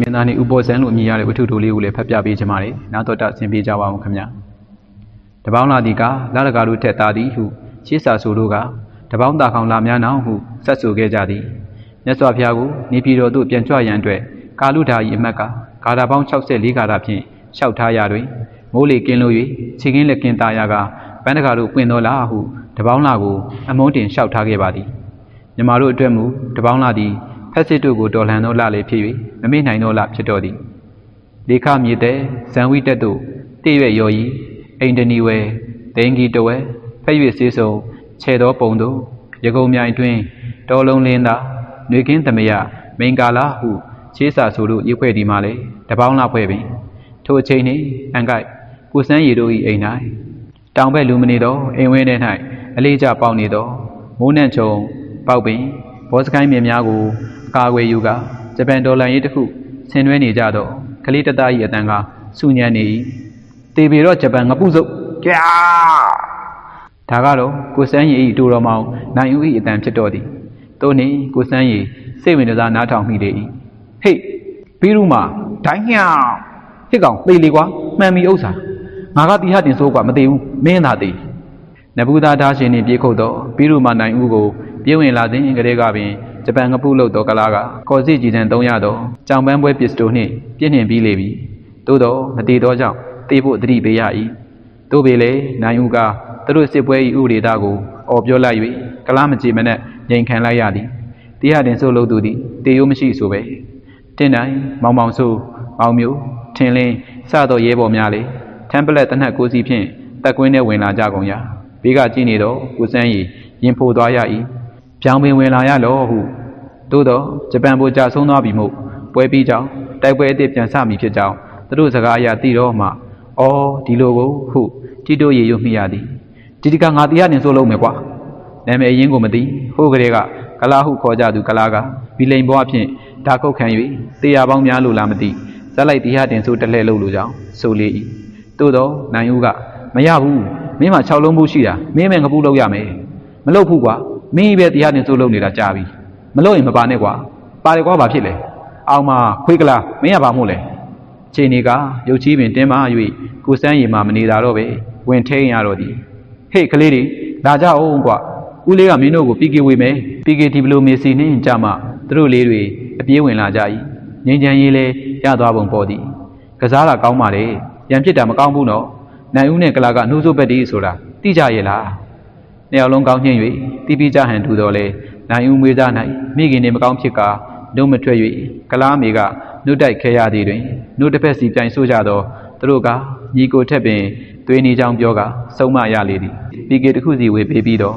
ရှင်မင်းသားနှင့်ဥပောဇံလို့အမည်ရတဲ့ဝတ္ထုတိုလေးကိုလည်းဖတ်ပြပေးချင်ပါတယ်။နားတော်တာဆင်ပေးကြပါအောင်ခင်ဗျာ။တပေါင်းလာသည်ကလာရကာတို့ထက်သားသည်ဟုရှေးစာဆိုတို့ကတပေါင်းတာခေါင်လာများနောင်ဟုဆက်ဆိုခဲ့ကြသည်။မြတ်စွာဘုရားကိုနေပြည်တော်သို့ပြန်ကြွရန်အတွက်ကာလုဓာဤအမတ်ကဂါထာပေါင်း64ဂါထာဖြင့်လျှောက်ထားရတွင်မိုးလေကင်းလို့၍ခြေကင်းလက်ကင်းသားရကပန်းတကာတို့ပွင့်တော်လားဟုတပေါင်းလာကိုအမုန်းတင်လျှောက်ထားခဲ့ပါသည်။မြမတို့အတွက်မူတပေါင်းလာသည် ဖက်စစ်တို့ကိုတော်လှန်တော်လာလေဖြစ်၍မမေ့နိုင်တော်လာဖြစ်တော်သည်လေခမြေတဲ့ဇံဝိတက်တို့တည့်ရွရော်ဤအိန္ဒနီဝဲဒိန်ဂီတဝဲဖက်၍စေးစုံခြေတော်ပုံတို့ရကုံမြိုင်တွင်တော်လုံးလင်းသာຫນွေကင်းသမယမိန်ကာလာဟုခြေစာဆိုတို့ရဖွဲ့ဒီမှလေတပေါင်းလာဖွဲ့ပင်ထိုအချိန်နှင့်အန်ကိုက်ကိုစန်းရီတို့၏အိမ်၌တောင်ဘက်လူမနေသောအိမ်ဝင်းထဲ၌အလေးကျပေါက်နေသောမိုးနှံချုံပေါက်ပင်ဘောစကိုင်းမြင်များကိုအ ကာအကွယ်ယူကဂျပန်ဒေါ်လာရေးတစ်ခုဆင်နွှဲနေကြသောကလေးတသား၏အတန်ကစူညံနေ၏တေပေတော့ဂျပန်ငပုစုပ်ကြာဒါကတော့ကိုစန်းရီ၏တူတော်မောင်နိုင်ဦး၏အတန်ဖြစ်တော်သည်သို့နှင့်ကိုစန်းရီစိတ်ဝင်စားနားထောင်မိလေ၏ဟေ့ပြီးရူမှာဒိုင်းညောင်ဟစ်ကောင်သေလေကွာမှန်ပြီဥစ္စာငါကတိဟတင်ဆိုးကွာမသေးဘူးမင်းသာသေးနဘူးသားသားရှင်နှင့်ပြေခုတ်တော့ပြီးရူမှာနိုင်ဦးကိုပြေးဝင်လာစဉ်ကလေးကပင် ဂျပန်ငပုလို့တော့ကလာကကော်စီကြည်တန်300တော့ကြောင်ပန်းပွဲပစ္စတိုနှင့်ပြည့်နှင်ပြီးလေပြီသို့တော့မတည်တော့ကြောင့်တေးဖို့တတိပေးရ၏သို့ပေလေနိုင်ဦးကသူတို့စစ်ပွဲ၏ဥဒေတာကိုအော်ပြောလိုက်၍ကလားမကြည်မနဲ့ငြိမ်ခံလိုက်ရသည်တရားတင်ဆိုလို့သူသည်တေရိုးမရှိဆိုပဲတင်တိုင်းမောင်မောင်ဆိုမောင်မျိုးထင်းလင်းစသောရဲဘော်များလေတမ်ပလက်တနက်ကိုစီဖြင့်တက်ကွင်းထဲဝင်လာကြကုန်ရာဘေးကကြည့်နေတော့ကိုစန်းရီရင်ဖိုသွားရ၏ ပြောင်ပင်ဝင်လာရလောဟုသို့တော့ဂျပန်ဗိုလ်ကြဆုံးသွားပြီမို့ပွဲပြီးကြောင်းတိုက်ပွဲအသစ်ပြန်ဆမိဖြစ်ကြောင်းသူတို့စကားအရသိတော့မှအော်ဒီလိုကိုဟုတီတိုရေရွတ်မိရသည်ဒီဒီကငါတရားနေဆိုလို့မယ်ကွာနာမည်အရင်းကိုမသိဟိုကလေးကကလာဟုခေါ်ကြသူကလာကဘီလိန်ဘွားဖြင့်ဓာကုတ်ခံ၍တရားပေါင်းများလို့လားမသိဇက်လိုက်တရားတင်ဆိုတလှဲ့လို့လို့ကြောင်းဆိုလေ၏သို့တော့နိုင်ဦးကမရဘူးမင်းမှ6လုံးဘူးရှိတာမင်းမဲငပူလောက်ရမယ်မလုပ်ဘူးကွာ မင်းပဲတရားတင်ဆိုလုပ်နေတာကြာပြီမလုပ်ရင်မပါနဲ့ကွာပါတယ်ကွာဘာဖြစ်လဲအောင်မခွေးကလာမင်းကဘာမို့လဲချိန်နေကရုပ်ချီးပင်တင်းမာ၍ကိုစန်းရီမှမနေတာတော့ပဲဝင်ထိန်ရတော့သည်ဟေ့ကလေးတွေလာကြအောင်ကွာဦးလေးကမင်းတို့ကို PK ဝေမယ် PK ဒီဘလိုမေစီနှင်းကြမှာသူတို့လေးတွေအပြေးဝင်လာကြ၏ငင်းချမ်းရေးလဲရသွားပုံပေါ်သည်ကစားတာကောင်းပါလေရံဖြစ်တာမကောင်းဘူးနော်နိုင်ဦးနဲ့ကလာကနှိုးစို့ပက်တီဆိုတာတိကြရဲ့လား နှစ်ယောက်လုံးကောင်းချင်း၍တီးပြီးကြဟန်ထူတော်လဲနိုင်ဦးမွေးသား၌မိခင်နေမကောင်းဖြစ်ကာနှုတ်မထွက်၍ကလားမေကနှုတ်တိုက်ခဲရသည်တွင်နှုတ်တစ်ဖက်စီပြိုင်ဆို့ကြသောသူတို့ကညီကိုထက်ပင်သွေးနေကြောင်းပြောကဆုံးမရလေသည် PK တစ်ခုစီဝေပေးပြီးတော့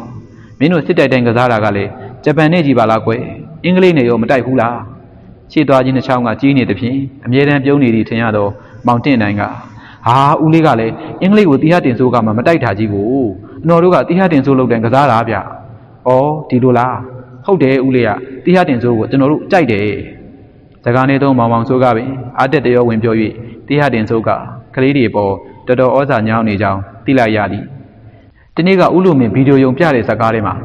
မင်းတို့စစ်တိုက်တိုင်းကစားတာကလည်းဂျပန်နဲ့ကြီးပါလားကွယ်အင်္ဂလိပ်နဲ့ရောမတိုက်ဘူးလားခြေသွားခြင်းတစ်ချောင်းကကြီးနေသဖြင့်အမြဲတမ်းပြုံးနေသည်ထင်ရတော့မောင်တင့်နိုင်က ဟာဦးလေးကလည်းအင်္ဂလိပ်ကိုတီးဟတင်ဆိုးကမှမတိုက်တာကြီးကိုအနော်တို့ကတီးဟတင်ဆိုးလုပ်တဲ့ကစားတာဗျ။ဩဒီလိုလားဟုတ်တယ်ဦးလေးကတီးဟတင်ဆိုးကိုကျွန်တော်တို့ကြိုက်တယ်။စကားနေတော့မောင်မောင်ဆိုးကပင်အာတက်တရောဝင်ပြော၍တီးဟတင်ဆိုးကကလေးတွေပေါ်တော်တော်ဩဇာညောင်းနေကြောင်းသိလိုက်ရသည်။ဒီနေ့ကဦးလူမင်းဗီဒီယိုယုံပြတဲ့ဇာတ်ကားထဲမှာ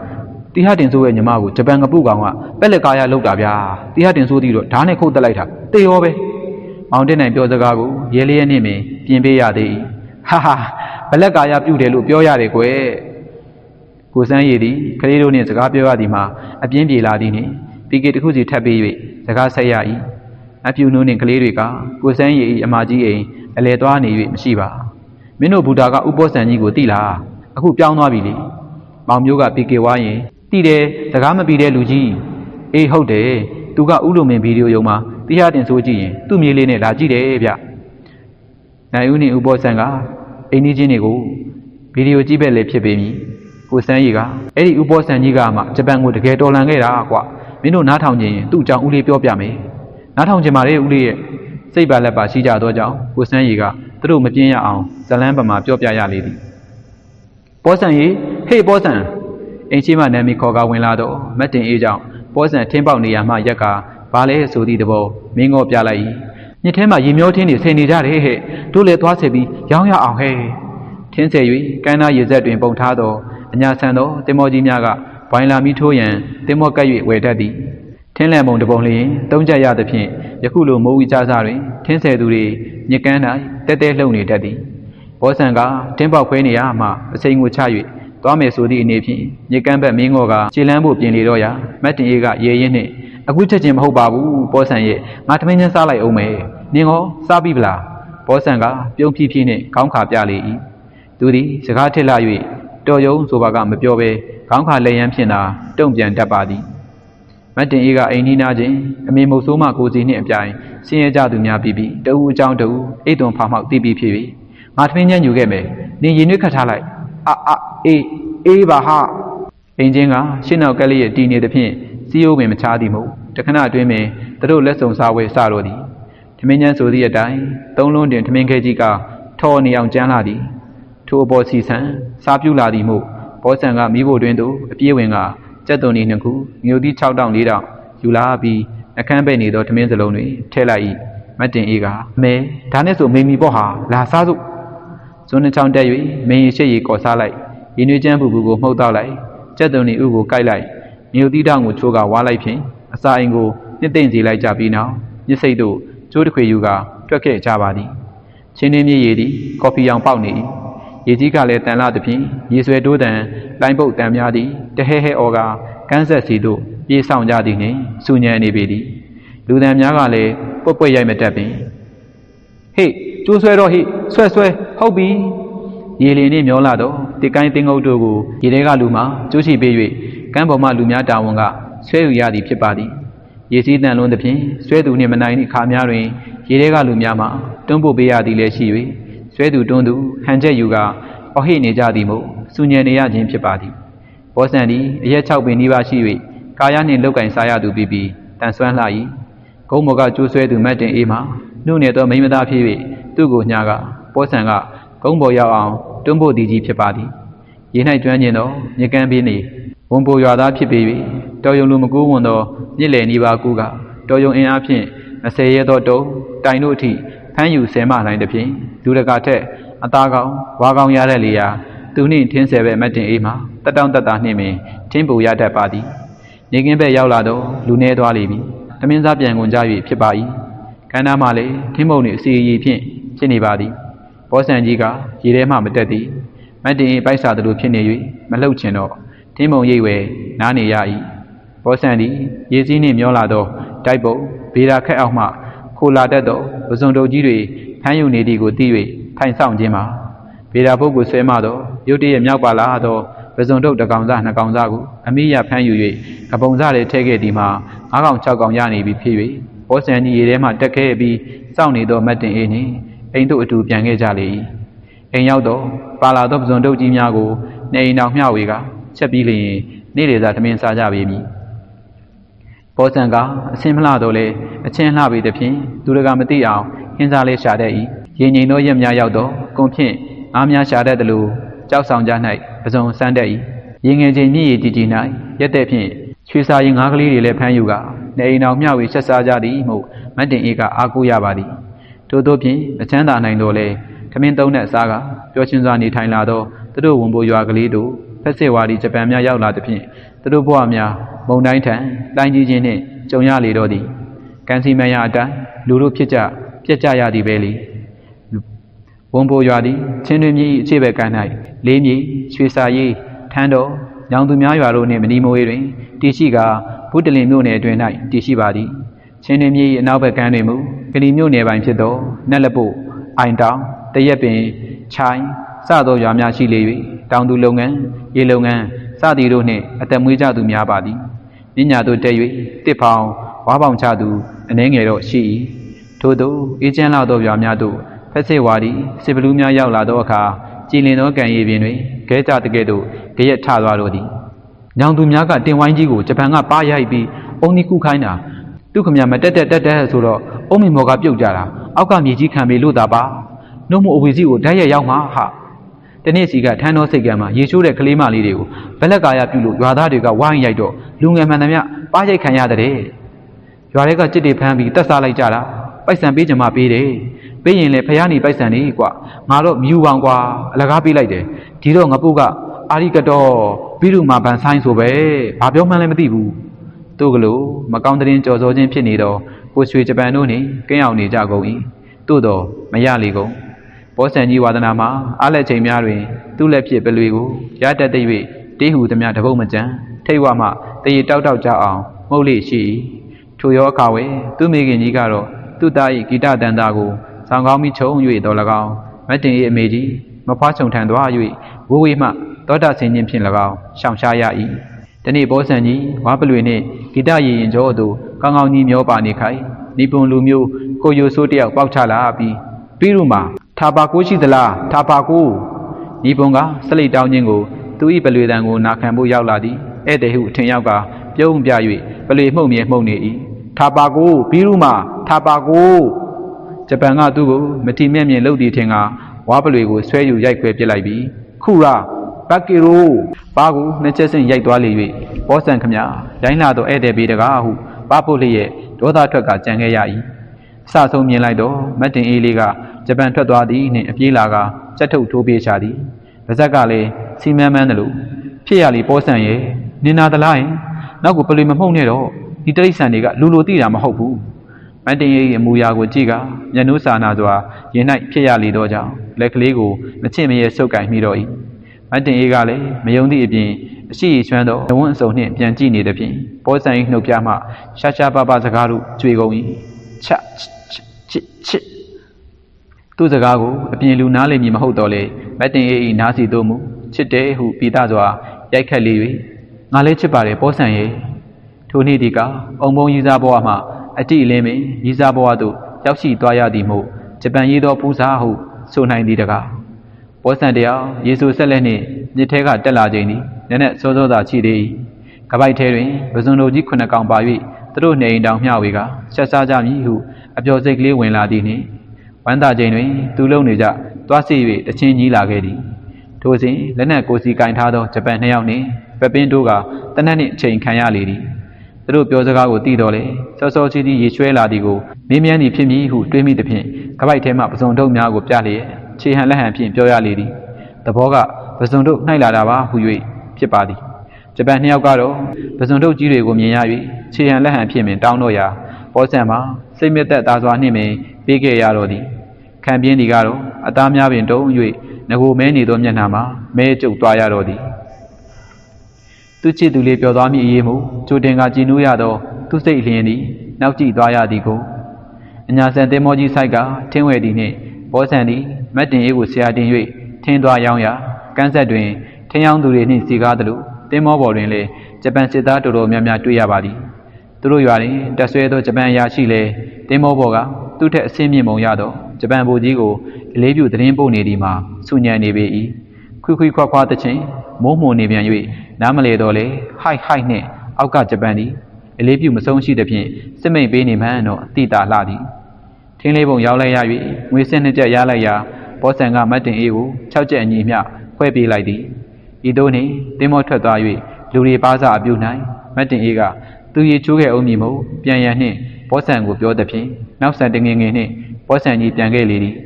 တီဟတင်ဆိုးရဲ့ညီမကိုဂျပန်ကပုကောင်ကပက်လက်ကားရလောက်တာဗျာတီဟတင်ဆိုးတီတော့ဓာတ်နဲ့ခုတ်တက်လိုက်တာတေရောပဲ မောင်တင်နိုင်ပြောစကားကိုရဲလေးရဲ့နဲ့မင်းပြင်ပေးရသေး၏ဟာဟာဘလက်ကားရပြုတ်တယ်လို့ပြောရတယ်ကွယ်ကိုစန်းရည်သည်ကလေးတို့နှင့်စကားပြောရသည်မှာအပြင်းပြေလာသည်နှင့်ပီကေတစ်ခုစီထပ်ပေး၍စကားဆက်ရ၏အပြူနိုးနှင့်ကလေးတွေကကိုစန်းရည်၏အမကြီးအိမ်အလဲသွားနေ၍မရှိပါမင်းတို့ဘူတာကဥပောဆန်ကြီးကိုတိလားအခုပြောင်းသွားပြီလေမောင်မျိုးကပီကေဝါရင်တိတယ်စကားမပြီးတဲ့လူကြီးအေးဟုတ်တယ်သူကဥလိုမင်းဗီဒီယိုယုံမှာ တရားတင်ဆိုကြည့်ရင်သူ့မြေးလေးနဲ့လာကြည့်တယ်ဗျနိုင်ဦးနဲ့ဥပောဆန်ကအိမ်ကြီးချင်းတွေကိုဗီဒီယိုကြည့်ပဲလေဖြစ်ပေမည်ကိုစန်းရီကအဲ့ဒီဥပောဆန်ကြီးကမှဂျပန်ကိုတကယ်တော်လှန်ခဲ့တာကွမင်းတို့နားထောင်ကြရင်သူ့အကြောင်းဦးလေးပြောပြမယ်နားထောင်ကြပါလေဦးလေးရဲ့စိတ်ပါလက်ပါရှိကြတော့ကြောင်းကိုစန်းရီကသူတို့မပြင်းရအောင်ဇလန်းပမာပြောပြရလေသည်ပောဆန်ရီဟေးပောဆန်အင်းရှိမနာမီခေါ်ကဝင်လာတော့မတ်တင်အေးကြောင့်ပောဆန်ထင်းပေါက်နေရမှရက်က ဘာလဲဆိုသည့်တဘောမင်းငေါပြလိုက်၏ညစ်ထဲမှာရေမျောထင်းနေဆင်နေကြတယ်ဟဲ့တို့လည်းသွားဆယ်ပြီးရောင်းရအောင်ဟဲ့ထင်းဆယ်၍ကမ်းနားရေစက်တွင် ပုံထားသောအညာဆန်သောတင်မောကြီးများကဘိုင်လာမီထိုးရန်တင်မောကပ်၍ဝယ်တတ်သည်ထင်းလန်ပုံတစ်ပုံလျင်သုံးချက်ရသဖြင့်ယခုလိုမိုးဝီကြစားတွင်ထင်းဆယ်သူတွေညစ်ကန်း၌တဲတဲလှုပ်နေတတ်သည်ဘောဆန်ကတင်းပေါက်ခွဲနေရမှအစိမ်ကိုချ၍သွားမယ်ဆိုသည့်အနေဖြင့်ညစ်ကန်းဘက်မင်းငေါ်ကခြေလန်းဖို့ပြင်လေတော့ရာမတ်တင်အေးကရေရင်နှင့် အခုချက်ချင်းမဟုတ်ပါဘူးဘောဆန်ရဲ့ငါသမင်းချင်းစားလိုက်အောင်မယ်နင်ဟောစားပြီဗလားဘောဆန်ကပြုံးဖြည်းဖြည်းနှင့်ခေါင်းခါပြလေ၏သူသည်စကားထစ်လာ၍တော်ယုံဆိုပါကမပြောဘဲခေါင်းခါလက်ရန်ဖြစ်တာတုံ့ပြန်တတ်ပါသည်မတ်တင်အေးကအိမ်နီးနားချင်းအမေမုတ်ဆိုးမကိုစီနှင့်အပြိုင်ဆင်းရဲကြသူများပြီးပြီးတအူအကြောင်းတအူအိတ်သွန်ဖောင်မောက်တီးပြီးဖြစ်၍ငါထမင်းညံ့ယူခဲ့မယ်နင်ရင်နှွေးခတ်ထားလိုက်အာအာအေးအေးပါဟာအိမ်ချင်းကရှင်းနောက်ကလေးရဲ့တီနေသဖြင့် စီယိုးပင်မချသည်မဟုတ်တခဏအတွင်းပင်သူတို့လက်ဆောင်စားဝဲစတော့သည်ထမင်းညံ့ဆိုသည့်အတိုင်းသုံးလုံးတင်ထမင်းခဲကြီးကထော်နေအောင်ကျန်းလာသည်ထိုအပေါ်စီဆန်စားပြူလာသည်မို့ဘောဆန်ကမိဖို့တွင်သို့အပြေးဝင်ကကျက်သွန်ဤနှစ်ခုမြို့သီး6တောင်4တောင်ယူလာပြီးအခန်းပဲ့နေသောထမင်းစလုံးတွေထဲလိုက်၏မတ်တင်အေးကမဲဒါနဲ့ဆိုမေမီပေါ့ဟာလာစားစို့ဇွန်းနှချောင်းတက်၍မင်းရီရှိရီကော်စားလိုက်ရင်းနှွေးချမ်းပူပူကိုမှုတ်တော့လိုက်ကျက်သွန်ဤဥကိုကိုက်လိုက် မြို့သီးတောင်ကိုချိုးကဝါလိုက်ဖြင့်အစာအိမ်ကိုနှစ်သိမ့်စီလိုက်ကြပြီးနောက်ညစ်စိတ်တို့ကျိုးတစ်ခွေယူကတွက်ခဲ့ကြပါသည်ချင်းနှင်းမြေရည်သည်ကော်ဖီရောင်ပေါက်နေ၏ရေကြီးကလည်းတန်လာသဖြင့်ရေဆွဲတိုးတန်လိုင်းပုတ်တန်များသည်တဟဲဟဲအော်ကကန်းဆက်စီတို့ပြေးဆောင်ကြသည်နှင့်စူညံနေပေသည်လူတန်များကလည်းပွက်ပွက်ရိုက်မတက်ပင်ဟေ့ကျိုးဆွဲတော့ဟေ့ဆွဲဆွဲဟုတ်ပြီရေလီနှင့်မျောလာတော့တစ်ကိုင်းတင်းငုတ်တို့ကိုရေထဲကလူမှကျိုးချီပေး၍ ကမ်းပေါ်မှလူများတာဝန်ကဆွဲယူရသည်ဖြစ်ပါသည်ရေစည်းတန်လွန်းသဖြင့်ဆွဲသူနှင့်မနိုင်သည့်ခါများတွင်ရေထဲကလူများမှတွန်းပို့ပေးရသည်လည်းရှိ၍ဆွဲသူတွန်းသူဟန်ချက်ယူကအော်ဟိနေကြသည်မို့စူညံနေရခြင်းဖြစ်ပါသည်ဘောဆန်သည်အရက်6ပင်နီးပါးရှိ၍ကာယနှင့်လောက်ကင်စားရသူပြီးပြီးတန်ဆွမ်းလှ၏ဂုံးမော်ကကျိုးဆွဲသူမတ်တင်အေးမှနှုတ်နေသောမိန်းမသားဖြစ်၍သူ့ကိုညာကဘောဆန်ကဂုံးပေါ်ရောက်အောင်တွန်းဖို့တည်ကြီးဖြစ်ပါသည် ရေ၌ကျွမ်းကျင်သောညကန်းပင်းနေဝန်ပိုရွာသားဖြစ်ပေ၍တော်ယုံလူမကူးဝန်သောမြစ်လယ်နီးပါးကူကတော်ယုံအင်အားဖြင့်20ရဲသောတုံးတိုင်တို့အထိဖမ်းယူဆဲမနိုင်သဖြင့်လူတကာထက်အသားကောင်းဝါကောင်းရတဲ့လေယာသူနှင့်ထင်းဆယ်ပဲမတ်တင်အေးမှာတက်တောင့်တက်တာနှင့်ပင်ထင်းပူရတတ်ပါသည်နေကင်းဘက်ရောက်လာတော့လူနေသွားလိမ့်မည်တမင်းသားပြန်ကုန်ကြ၍ဖြစ်ပါ၏ကန္နာမှလည်းထင်းမုံနှင့်အစီအရီဖြင့်ဖြစ်နေပါသည်ဘောဆန်ကြီးကရေထဲမှမတက်သည် မတ်တင်အေးပိုက်စာသလိုဖြစ်နေ၍မလှုပ်ချင်တော့ထင်းမုံရိပ်ဝဲနားနေရ၏ဘောဆန်သည်ရေစည်းနှင့်မျောလာသောတိုက်ပုတ်ဗေဒာခက်အောင်မှခိုလာတတ်သောပဇွန်တုပ်ကြီးတွေဖမ်းယူနေသည်ကိုသိ၍ထိုင်ဆောင်ခြင်းမှာဗေဒာပုဂ္ဂိုလ်ဆွဲမသောရုတ်တရက်မြောက်ပါလာသောပဇွန်တုတ်တစ်ကောင်စားနှစ်ကောင်စားကိုအမိရဖမ်းယူ၍ကပုံစားတွေထဲခဲ့သည်မှာ၅ကောင်၆ကောင်ရနေပြီဖြစ်၍ဘောဆန်ကြီးရေထဲမှတက်ခဲ့ပြီးစောင့်နေသောမတ်တင်အေးနှင့်အိမ်တို့အတူပြန်ခဲ့ကြလေ၏ အိမ်ရောက်တော့ပါလာသောပဇွန်တုတ်ကြီးများကိုနေအိမ်တော်မျှဝေကချက်ပြီးလျင်နေ့လေသာသမင်းစားကြပေမည်ဘောဆန်ကအစင်းမလှတော့လေအချင်းလှပေသည်ဖြင့်သူတကမသိအောင်ဟင်းစားလေးရှာတတ်၏ရင်ငိန်သောရက်များရောက်တော့ကုန်ဖြင့်ငါးများရှာတတ်တယ်လို့ကြောက်ဆောင်ကြ၌ပစုံစမ်းတတ်၏ရင်ငယ်ချင်းမြည်ရည်ကြည်ကြည်၌ရက်တဲ့ဖြင့်ရွှေစာရင်ငါးကလေးတွေလည်းဖမ်းယူကနေအိမ်တော်မျှဝေဆက်စားကြသည်မို့မတ်တင်အေးကအားကိုးရပါသည်ထို့သောဖြင့်အချမ်းသာနိုင်တော့လေ ခမင်းသုံးတဲ့အစားကပျော်ရွှင်စွာနေထိုင်လာသောသူတို့ဝန်ပိုးရွာကလေးတို့ဖက်စစ်ဝါဒီဂျပန်များရောက်လာသဖြင့်သူတို့ဘဝများမုံတိုင်းထံတိုင်းကြီးချင်းနှင့်ကြုံရလေတော့သည်ကန်စီမန်ရအတိုင်းလူတို့ဖြစ်ကြပြက်ကြရသည်ပဲလေဝန်ပိုးရွာသည်ချင်းတွင်မြည်အခြေဘက်က၌လေးမြေရွှေစာရီထန်းတော်ညောင်သူများရွာတို့နှင့်မနီမဝေးတွင်တည်ရှိကဘုဒ္ဓလင်မြို့နယ်အတွင်း၌တည်ရှိပါသည်ချင်းတွင်မြည်အနောက်ဘက်ကမ်းတွင်မူကလီမြို့နယ်ပိုင်းဖြစ်သောနက်လက်ပုတ်အိုင်တောင် တရက်ပင်ချိုင်းစသောရွာများရှိလေ၍တောင်သူလုပ်ငန်းရေလုပ်ငန်းစသည်တို့နှင့်အသက်မွေးကြသူများပါသည်ညညာတို့တက်၍တစ်ဖောင်ဝါပေါင်ချသူအနှဲငယ်တော့ရှိ၏ထို့သောအေးချမ်းလာသောရွာများသို့ဖက်စစ်ဝါဒီစစ်ဘလူးများရောက်လာသောအခါကြည်လင်သောကံရည်ပင်တွင်ခဲကြတကဲ့သို့ကြရက်ထသွားတော့သည်ညောင်သူများကတင်ဝိုင်းကြီးကိုဂျပန်ကပါရိုက်ပြီးအုံဒီကုခိုင်းတာသူခမရမတက်တက်တက်တက်ဆိုတော့အုံမီမော်ကပြုတ်ကြတာအောက်ကမြေကြီးခံပေလို့တာပါ နှုတ်မို့အဝေစီကိုဓာတ်ရက်ရောက်မှာဟာတနေ့စီကထန်းတော်စိတ်ကံမှာရေချိုးတဲ့ကလေးမလေးတွေကိုဘလက်ကာရပြုလို့ရွာသားတွေကဝိုင်းရိုက်တော့လူငယ်မှန်သမျှပါရိုက်ခံရတဲ့ရွာတွေကကြစ်တွေဖမ်းပြီးတက်စားလိုက်ကြတာပိုက်ဆံပေးကြမှာပေးတယ်ပေးရင်လေဖယားနေပိုက်ဆံနေကွာငါတော့မြူပေါင်ကွာအလကားပေးလိုက်တယ်ဒီတော့ငပုတ်ကအာရီကတော်ပြီးလူမှာဗန်ဆိုင်ဆိုပဲဘာပြောမှန်းလည်းမသိဘူးသူကလေးမကောင်းတဲ့ရင်ကြော်စောခြင်းဖြစ်နေတော့ကိုရွှေဂျပန်တို့နှင့်ကင်းအောင်နေကြကုန်၏သို့တော့မရလေကုန် ဘောဆန်ကြီးဝါဒနာမှာအားလက်ချိန်များတွင် သူ့လက်ဖြစ်ပလွေကိုရတတ်တဲ့၍တေးဟူသည်များတပုတ်မကြံထိတ်ဝမှတရေတောက်တောက်ကြအောင်မှုတ်လေရှိ၏ထိုရောအခါဝဲသူမိခင်ကြီးကတော့သူ့သား၏ဂီတတန်တာကိုဆောင်းကောင်းပြီးချုံ၍တော်၎င်းမတ်တင်၏အမေကြီးမဖွားချုံထံသွား၍ဝိုးဝေးမှတောတာဆင်းခြင်းဖြင့်၎င်းရှောင်ရှားရ၏တနေ့ဘောဆန်ကြီးဝါပလွေနှင့်ဂီတရည်ရင်ကျော်သို့ကောင်းကောင်းကြီးမျောပါနေခိုင်နိပွန်လူမျိုးကိုယိုဆိုးတယောက်ပေါက်ချလာပြီးပြီးရူမှာ ထာပါကိုရှိသလားထာပါကိုနိပွန်ကစလိတ်တောင်းခြင်းကိုသူ၏ပလွေတံကိုနာခံဖို့ရောက်လာသည်ဧည့်သည်ဟုအထင်ရောက်ကပြုံးပြ၍ပလွေမှုန့်မြဲမှုန့်နေ၏ထာပါကိုပြီးရူမှာထာပါကိုဂျပန်ကသူ့ကိုမတိမြက်မြင်လှုပ်သည်ထင်ကဝါပလွေကိုဆွဲယူရိုက်ခွဲပစ်လိုက်ပြီးခုရာဘက်ကီရိုဘာကိုနှစ်ချက်ဆင့်ရိုက်သွားလေ၍ဘောဆန်ခမရိုင်းလာတော့ဧည့်သည်ပေးတကားဟုပါပုတ်လျက်ဒေါသထွက်ကကြံခဲ့ရ၏အစဆုံးမြင်လိုက်တော့မတ်တင်အေးလေးက ဂျပန်ထွက်သွားသည်နှင့်အပြေးလာကစက်ထုတ်ထိုးပေးချသည်ဗဇက်ကလည်းစီမန်းမန်းတယ်လို့ဖြစ်ရလီဘောဆန်ရဲ့နင်နာသလားယင်နောက်ကိုပလီမမှုန့်နဲ့တော့ဒီတိရစ္ဆာန်တွေကလူလိုသိတာမဟုတ်ဘူးမတ်တင်အေးရဲ့အမူအရာကိုကြည့်ကမျက်နှာစာနာစွာရင်၌ဖြစ်ရလေတော့ကြောင့်လက်ကလေးကိုမချင့်မရဲဆုပ်ကင်မိတော့၏မတ်တင်အေးကလည်းမယုံသည့်အပြင်အရှိချွမ်းသောဒဝန်းအစုံနှင့်ပြန်ကြည့်နေသည်ဖြင့်ဘောဆန်၏နှုတ်ပြမှရှာရှာပါပါစကားတို့ကြွေကုန်၏ချချချစ်ချစ် သူ့စကားကိုအပြင်လူနားလည်မည်မဟုတ်တော့လေမတ်တင်အေး၏နားစီသို့မူချစ်တယ်ဟုပိသားစွာရိုက်ခတ်လေ၍ငါလည်းချစ်ပါတယ်ဘောဆန်ရဲ့ထိုနေ့ဒီကအုံဘုံရီစားဘဝမှအတိအလင်းပင်ရီစားဘဝသို့ရောက်ရှိသွားရသည်မို့ဂျပန်ရေးသောပူဇာဟုဆိုနိုင်သည်တကားဘောဆန်တရားယေရှုဆက်လက်နှင့်မြစ်ထဲကတက်လာခြင်းသည်နည်းနည်းစောစောသာချိသေး၏ကပိုက်ထဲတွင်ပဇွန်တို့ကြီးခုနှစ်ကောင်ပါ၍သူတို့နေအိမ်တောင်မျှဝေကဆက်စားကြမည်ဟုအပျော်စိတ်ကလေးဝင်လာသည်နှင့် ဝမ်းသာခြင်းတွင် သူလုံနေကြသွားစီ၍တချင်းကြီးလာခဲ့သည်ထိုစဉ်လက်နက်ကိုစီကင်ထားသောဂျပန်နှစ်ယောက်နှင့်ပပင်းတို့ကတနက်နှင့်အချိန်ခံရလေသည်သူတို့ပြောစကားကိုသိတော်လေစောစောချီတီရေရွှဲလာသည်ကိုမင်းမြန်းသည်ဖြစ်မည်ဟုတွေးမိသဖြင့်ကပိုက်ထဲမှပဇွန်တို့များကိုပြလျက်ခြေဟန်လက်ဟန်ဖြင့်ပြောရလေသည်သဘောကပဇွန်တို့နှိုက်လာတာပါဟု၍ဖြစ်ပါသည်ဂျပန်နှစ်ယောက်ကတော့ပဇွန်တို့ကြီးတွေကိုမြင်ရ၍ခြေဟန်လက်ဟန်ဖြင့်ပင်တောင်းတော့ရာပေါ်ဆန်မှာစိတ်မြတ်သက်သားစွာနှင့်ပင် ပေးခဲ့ရတော့သည်ခံပြင်းဒီကတော့အသားများပင်တုံး၍ငကိုမဲနေသောမျက်နှာမှာမဲကျုပ်သွားရတော့သည်သူချစ်သူလေးပျော်သွားမိအရေးမှုကြိုတင်ကကြည်နူးရသောသူစိတ်လျင်သည်နောက်ကြည့်သွားရသည်ကိုအညာဆန်တင်မောကြီးဆိုင်ကထင်းဝဲသည်နှင့်ဘောဆန်သည်မတ်တင်အေးကိုဆရာတင်၍ထင်းသွားရောင်းရာကန်းဆက်တွင်ထင်းရောင်းသူတွေနှင့်စီကားသလိုတင်မောပေါ်တွင်လည်းဂျပန်စစ်သားတော်တော်များများတွေ့ရပါသည်သူတို့ရွာတွင်တက်ဆွဲသောဂျပန်အရာရှိလည်းတင်မောပေါ်က သူ့ထက်အဆင့်မြင့်ပုံရသောဂျပန်ဗိုလ်ကြီးကိုအလေးပြုသတင်းပို့နေသည်မှာဆူညံနေပေ၏ခွိခွိခွာခွာသချင်းမိုးမှုန်နေပြန်၍နားမလေတော့လေဟိုက်ဟိုက်နှင့်အောက်ကဂျပန်သည်အလေးပြုမဆုံးရှိသဖြင့်စစ်မိတ်ပေးနေမှန်းတော့အတိတာလှသည်ထင်းလေးပုံရောက်လိုက်ရ၍ငွေစင်းနှစ်ကြက်ရလိုက်ရာဘောဆန်ကမတ်တင်အေးကို၆ချက်အညီမျှဖွဲပေးလိုက်သည်ဤသို့နှင့်တင်းမောထွက်သွား၍လူတွေပါစားအပြုနိုင်မတ်တင်အေးက သူရေချိုးခဲ့အောင်မည်မို့ပြန်ရန်နှင့်ဘောဆန်ကိုပြောသဖြင့်နောက်ဆက်တငငယ်နှင့်ဘောဆန်ကြီးပြန်ခဲ့လေသည်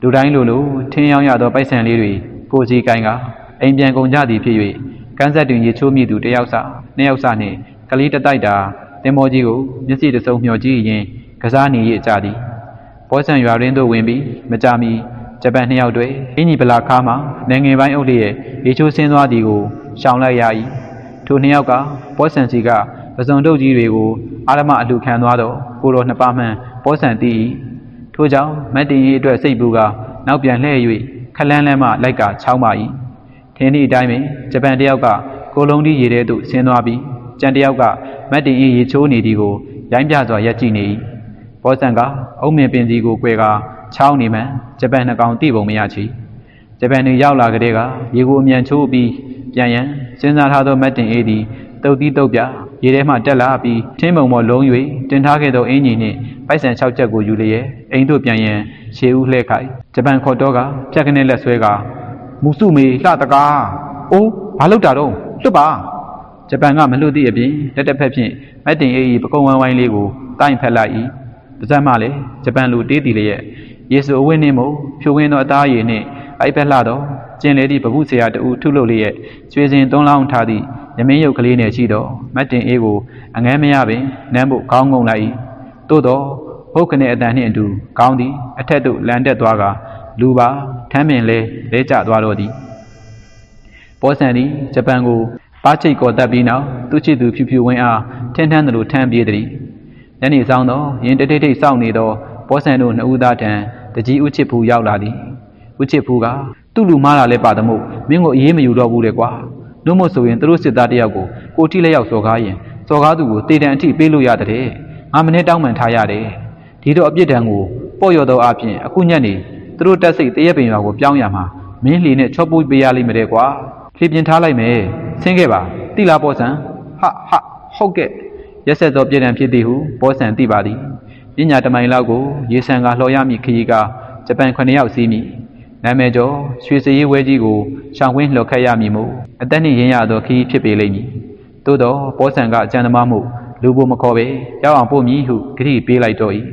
လူတိုင်းလိုလိုထင်းရောက်ရသောပိုက်ဆံလေးတွေကိုစီကိုင်းကအိမ်ပြန်ကုန်ကြသည်ဖြစ်၍ကန်းဆက်တွင်ရေချိုးမိသူတယောက်စာနှစ်ယောက်စာနှင့်ကလေးတတိုက်တာတင်မောကြီးကိုမျက်စိတစုံမျှော်ကြည့်ရင်ကစားနေရကြသည်ဘောဆန်ရွာရင်းသို့ဝင်ပြီးမကြမီဂျပန်နှစ်ယောက်တွင်အင်းကြီးဗလာခါမှနိုင်ငံပိုင်းအုပ်လျက်ရေချိုးဆင်းသွားသည်ကိုရှောင်လိုက်ရ၏ထိုနှစ်ယောက်ကဘောဆန်စီက ပဇွန်တုတ်ကြီးတွေကိုအာရမအလူခံသွားတော့ကိုတော်နှစ်ပါးမှန်ဘောဆန်တည်၏ထို့ကြောင့်မတ်တင်၏အတွက်စိတ်ပူကနောက်ပြန်လှည့်၍ခလန်းလန်းမှလိုက်ကချောင်းပါ၏ထင်းသည့်အတိုင်းပင်ဂျပန်တယောက်ကကိုလုံးဒီရေထဲသို့ဆင်းသွားပြီးကြံတယောက်ကမတ်တင်၏ရေချိုးနေသည်ကိုရိုင်းပြစွာရက်ကြည့်နေ၏ဘောဆန်ကအုံမင်ပင်စီကို꿰ကချောင်းနေမှန်ဂျပန်နှကောင်တိပုံမရချီဂျပန်နေရောက်လာကြတဲ့ကရေကိုအမြန်ချိုးပြီးပြန်ရန်စဉ်းစားထားသောမတ်တင်အေးသည်တုတ်တီးတုတ်ပြ ရေထဲမှတက်လာပြီးထင်းပုံပေါ်လုံး၍တင်ထားခဲ့သောအင်ဂျင်နှင့်ပိုက်ဆံ၆ချက်ကိုယူလျက်အိမ်သို့ပြန်ရန်ရှေဦးလှဲခိုင်ဂျပန်ခေါ်တော့ကဖြတ်ကနေလက်ဆွဲကမူစုမေလှတကားအိုးဘာလုပ်တာတော့လွတ်ပါဂျပန်ကမလွတ်သည့်အပြင်လက်တစ်ဖက်ဖြင့်မတ်တင်အေး၏ပကုံဝိုင်းဝိုင်းလေးကိုတိုင်ဖက်လိုက်၏ပါဇက်မှလည်းဂျပန်လူတေးတီလျက်ယေစုအဝင်းနှင့်မို့ဖြိုဝင်းသောအသားရည်နှင့် အိုက်ဘက်လှတော့ကျင်လေသည့်ပပုဆရာတူထုလုပ်လျက်ကျွေစဉ်သွန်းလောင်းထားသည့်ရမင်းရုပ်ကလေးနဲ့ရှိတော့မတ်တင်အေးကိုအငဲမရပင်နမ်းဖို့ခေါင်းငုံလိုက်၏သို့တော့ဟုတ်ကနေအတန်နှင့်အတူကောင်းသည်အထက်သို့လန်တက်သွားကလူပါထမ်းပင်လဲလဲကျသွားတော့သည်ပေါ်ဆန်သည်ဂျပန်ကိုပါချိတ်ကော်တက်ပြီးနောက်သူ့ချစ်သူဖြူဖြူဝင်းအားထင်းထန်းသလိုထမ်းပြေးသည်ညနေဆောင်သောရင်တိတ်တိတ်စောင့်နေသောပေါ်ဆန်တို့နှစ်ဦးသားထံတကြီးဥချစ်ဖူရောက်လာသည် ဥချစ်ဖူကသူ့လူမားလာလဲပါသမို့မင်းကိုအေးမယူတော့ဘူးလေကွာနှုတ်မို့ဆိုရင်သူတို့စစ်သားတယောက်ကိုကိုတိလက်ရောက်စော်ကားရင်စော်ကားသူကိုတေတံအထိပေးလို့ရတဲ့ငါမနေ့တောင်းပန်ထားရတယ်ဒီတော့အပြစ်ဒဏ်ကိုပေါ့ရော်သောအဖြစ်အခုညက်နေသူတို့တက်စိတ်တရက်ပင်ရွာကိုပြောင်းရမှာမင်းလှီနဲ့ချော့ပုတ်ပေးရလိမ့်မယ်တဲ့ကွာဖြည့်ပြင်ထားလိုက်မယ်ဆင်းခဲ့ပါတိလာပေါ်ဆန်ဟာဟာဟုတ်ကဲ့ရက်ဆက်သောပြည်တံဖြစ်သည်ဟုပေါ်ဆန်သိပါသည်ပညာတမိုင်လောက်ကိုရေဆန်ကလှော်ရမည်ခရီးကဂျပန်9ယောက်စီးမည် နာမည်ကျော်ရွှေစည်ရေးဝဲကြီးကိုရှောင်းဝင်းလှော်ခတ်ရမည်မို့အသက်နှင့်ရင်းရသောခရီးဖြစ်ပေလိမ့်မည်သို့သောပေါ်ဆန်ကအကြံသမားမှုလူဖို့မခေါ်ပဲရောက်အောင်ပို့မည်ဟုဂရိပေးလိုက်တော့၏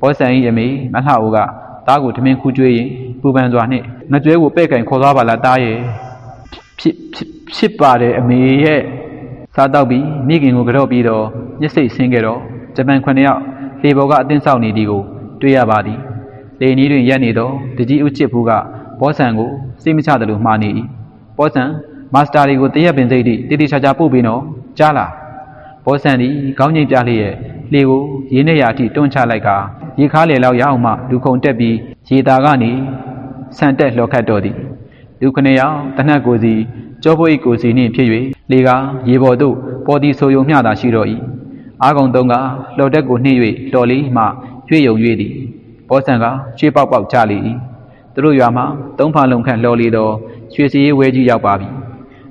ပေါ်ဆန်၏အမေမလှအိုးကသားကိုထမင်းခူးကျွေးရင်ပူပန်စွာနှင့်ငကြွဲကိုပဲ့ကင်ခေါ်သွားပါလားတားရဲ့ဖြစ်ဖြစ်ဖြစ်ပါတယ်အမေရဲ့စားတော့ပြီးမိခင်ကိုကြော့ပြီးတော့ညစ်စိတ်ဆင်းခဲ့တော့ဂျပန်9ယောက်လေဘော်ကအတင်းဆောက်နေသည်ကိုတွေ့ရပါသည် လေနီးတွင်ရက်နေတော့တကြီးဦးချစ်ဖူးကဘောဆန်ကိုစိတ်မချသလိုမှားနေ၏ဘောဆန်မာစတာတွေကိုတရက်ပင်စိတ်တိတိတိချာချာပို့ပြီးတော့ကြားလားဘောဆန်သည်ခေါင်းငိမ့်ပြလျက်လေကိုရင်းနေရအထိတွန်းချလိုက်ကရေခါလေလောက်ရအောင်မှလူခုံတက်ပြီးရေတာကနေဆန်တက်လှော်ခတ်တော်သည်လူခနေယောက်တနတ်ကိုစီကြောပွေကိုစီနှင့်ဖြစ်၍လေကရေပေါ်သို့ပေါ်သည်ဆိုယုံမျှသာရှိတော့၏အာကုံသုံးကလှော်တက်ကိုနှိမ့်၍တော်လေးမှရွေ့ယုံ၍သည် ဘောဆန်ကချွေးပေါက်ပေါက်ချလေ၏သူတို့ရွာမှသုံးဖာလုံးခန့်လှော်လေသောရွှေစီရေးဝဲကြီးရောက်ပါပြီ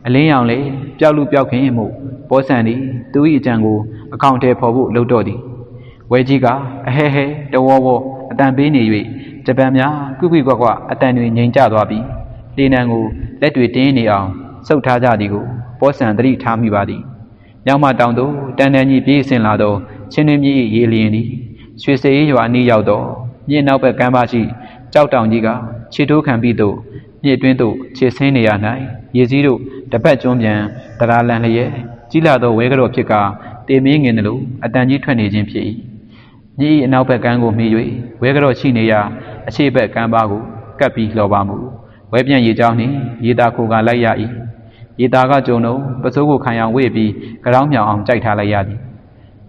အလင်းရောင်လေပျောက်လူပျောက်ခင်မှုဘောဆန်သည်သူ၏အကြံကိုအကောင့်ထဲပေါ်ဖို့လှုပ်တော့သည်ဝဲကြီးကအဟဲဟဲတဝောဝောအတန်ပေးနေ၍ဂျပန်များကွကွကွကွအတန်တွေငြိမ်ကျသွားပြီးလေနံကိုလက်တွေတင်းနေအောင်စုပ်ထားကြသည်ကိုပောဆန်သတိထားမိပါသည်။ညောင်မတောင်သို့တန်တန်ကြီးပြေးဆင်းလာသောချင်းတွင်းမြစ်၏ရေလျင်သည်ရွှေစေးရွာအနီးရောက်သော မြစ်နောက်ဘက်ကမ်းပါရှိကြောက်တောင်ကြီးကခြေထိုးခံပြီးသို့မြစ်တွင်းသို့ခြေဆင်းနေရ၌ရေစည်းတို့တပတ်ကျွန်းပြန်တရာလန်လျက်ကြီးလာသောဝဲကြော့ဖြစ်ကတေမင်းငင်တယ်လို့အတန်ကြီးထွက်နေခြင်းဖြစ်၏မြစ်၏အနောက်ဘက်ကမ်းကိုမှီ၍ဝဲကြော့ရှိနေရာအခြေဘက်ကမ်းပါကိုကပ်ပြီးလှော်ပါမူဝဲပြန့်ရေကြောင်းနှင့်ရေတာခိုကလိုက်ရ၏ရေတာကကြုံတော့ပစိုးကိုခံအောင်ဝေ့ပြီးကြောင်းမြောင်အောင်ကြိုက်ထားလိုက်ရသည်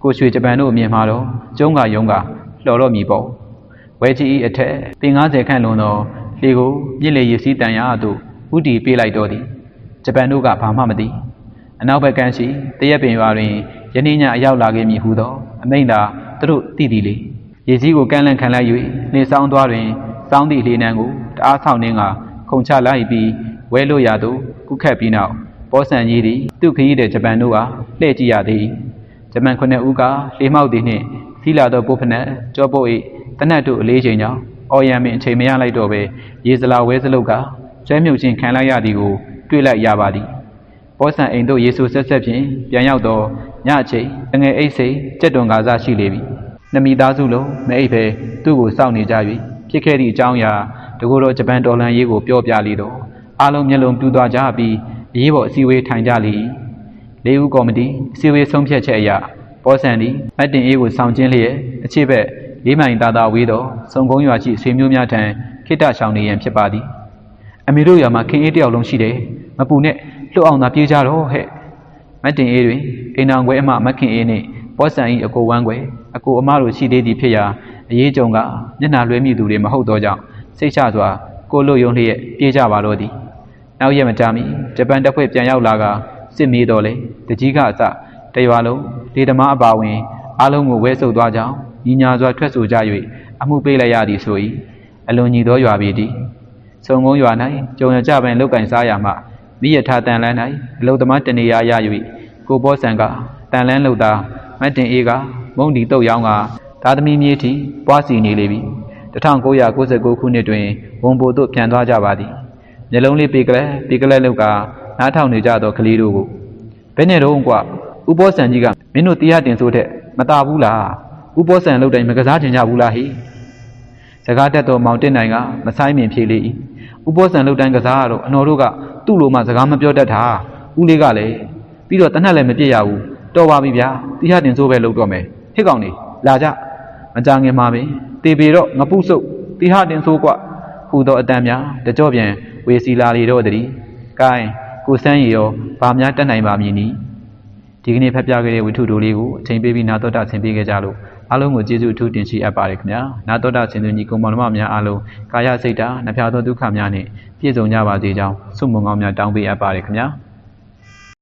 ကိုရွှေဂျပန်တို့အမြင်မှာတော့ကျုံးကယုံကလှော်တော့မည်ပေါ့ ဝဲကြီး၏အထက်ပင်90ခန့်လွန်သောလေကိုမြစ်လေရစီတန်ရာသို့ဥတီပေးလိုက်တော်သည်ဂျပန်တို့ကဘာမှမသိအနောက်ဘက်ကမ်းရှိတရက်ပင်ရွာတွင်ယနေ့ညအရောက်လာခဲ့မည်ဟုသောအမိန့်သာသူတို့သိသည်လေရေကြီးကိုကန့်လန့်ခံလိုက်၍နေဆောင်သွားတွင်စောင်းသည့်လေနံကိုတအားဆောင်နှင်းကခုန်ချလိုက်ပြီးဝဲလို့ရသို့ကုခတ်ပြီးနောက်ပောဆန်ကြီးသည်သူ့ခရီးတဲ့ဂျပန်တို့ကလှည့်ကြည့်ရသည်ဂျမန်ခုနှစ်ဦးကလေမောက်သည်နှင့်စီလာသောပုဖနက်ကြောပုတ်၏ တနတ်တို့အလေးချိန်ကြောင့်အော်ရန်ပင်အချိန်မရလိုက်တော့ပဲရေစလာဝဲစလုတ်ကကျဲမြုပ်ခြင်းခံလိုက်ရသည်ကိုတွေ့လိုက်ရပါသည်ဘောဆန်အိမ်တို့ယေရှုဆက်ဆက်ဖြင့်ပြန်ရောက်တော့ညအချိန်တငယ်အိတ်စိတ်ကြက်တွန်ကားစားရှိလေပြီနှမိသားစုလုံးမအိပ်ပဲသူ့ကိုစောင့်နေကြ၍ဖြစ်ခဲ့သည့်အကြောင်းအရာတကူတော့ဂျပန်ဒေါ်လာရေးကိုပြောပြလေတော့အားလုံးမျက်လုံးပြူသွားကြပြီးအရေးပေါ်အစည်းအဝေးထိုင်ကြလေ၏လေးဦးကော်မတီအစည်းအဝေးဆုံးဖြတ်ချက်အရပေါ်ဆန်သည်မတ်တင်အေးကိုဆောင်ကျင်းလျက်အခြေဘက် လေးမိုင်သာသာဝေးသောစုံကုန်းရွာရှိဆွေမျိုးများထံခိတ္တဆောင်နေရန်ဖြစ်ပါသည်အမေတို့ရွာမှာခင်အေးတယောက်လုံးရှိတယ်မပူနဲ့လွတ်အောင်သာပြေးကြတော့ဟဲ့မတ်တင်အေးတွင်အိမ်အောင်ခွဲအမမတ်ခင်အေးနှင့်ပေါ်ဆန်၏အကိုဝမ်းခွဲအကိုအမတို့ရှိသေးသည်ဖြစ်ရာအရေးကြုံကမျက်နှာလွှဲမိသူတွေမဟုတ်သောကြောင့်စိတ်ချစွာကိုလိုယုံလျက်ပြေးကြပါတော့သည်နောက်ရက်မကြာမီဂျပန်တပ်ဖွဲ့ပြန်ရောက်လာကစစ်မေးတော်လေတကြီးကအစတရွာလုံးလေသမားအပါဝင်အားလုံးကိုဝဲဆုပ်သွားကြောင်း ညီညာစွာထွက်ဆိုကြ၍အမှုပေးလိုက်ရသည်ဆို၏အလွန်ညီသောရွာပေသည်စုံကုန်းရွာ၌ကြုံရကြပင်လောက်ကင်စားရမှမိရထားတန်လန်း၌အလုသမားတနေရာရ၍ကိုဘောဆန်ကတန်လန်းလုတာမတ်တင်အေးကမုံဒီတုတ်ရောင်းကသာသမီမြေးထီပွားစီနေလေပြီ1999ခုနှစ်တွင်ဝန်ပိုသို့ပြန်သွားကြပါသည်မျက်လုံးလေးပေကလေးပေကလေးလောက်ကနားထောင်နေကြသောကလေးတို့ကိုဘယ်နဲ့တော့ကွာဥပောဆန်ကြီးကမင်းတို့တရားတင်ဆိုတဲ့မတာဘူးလား ဥပောဆန်လောက်တိုင်းမကစားချင်ကြဘူးလားဟိစကားတက်တော်မောင်တင်နိုင်ကမဆိုင်မြင်ဖြေလေ၏ ဥပောဆန်လုတ်တိုင်းကစားတော့အနော်တို့ကသူ့လိုမှစကားမပြောတတ်တာဦးလေးကလည်းပြီးတော့တနက်လည်းမပြည့်ရဘူးတော်ပါပြီဗျာတိဟတင်ဆိုးပဲလုတ်တော့မယ်ဟစ်ကောင်နေလာကြမကြငင်မှာပင်တေပေတော့ငပုစုပ်တိဟတင်ဆိုးกว่าဟူသောအတန်များတကြောပြန်ဝေစီလာလေတော့တည်းကိုင်းကိုစန်းရီရောဗာများတက်နိုင်ပါမည်နီ ဒီကနေ့ဖတ်ပြခဲ့တဲ့ဝိထုတိုလေးကိုအချိန်ပေးပြီးနာတော်တာဆင်ပေးခဲ့ကြလို့ အားလုံးကိုကျေးဇူးအထူးတင်ရှိအပ်ပါတယ်ခင်ဗျာနာတော်တာဆင်သူညီကောင်မောင်နှမများအားလုံးကာယစိတ်ဓာတ်နှဖျားသောဒုက္ခများနဲ့ပြည့်စုံကြပါစေကြောင်းဆုမွန်ကောင်းများတောင်းပေးအပ်ပါတယ်ခင်ဗျာ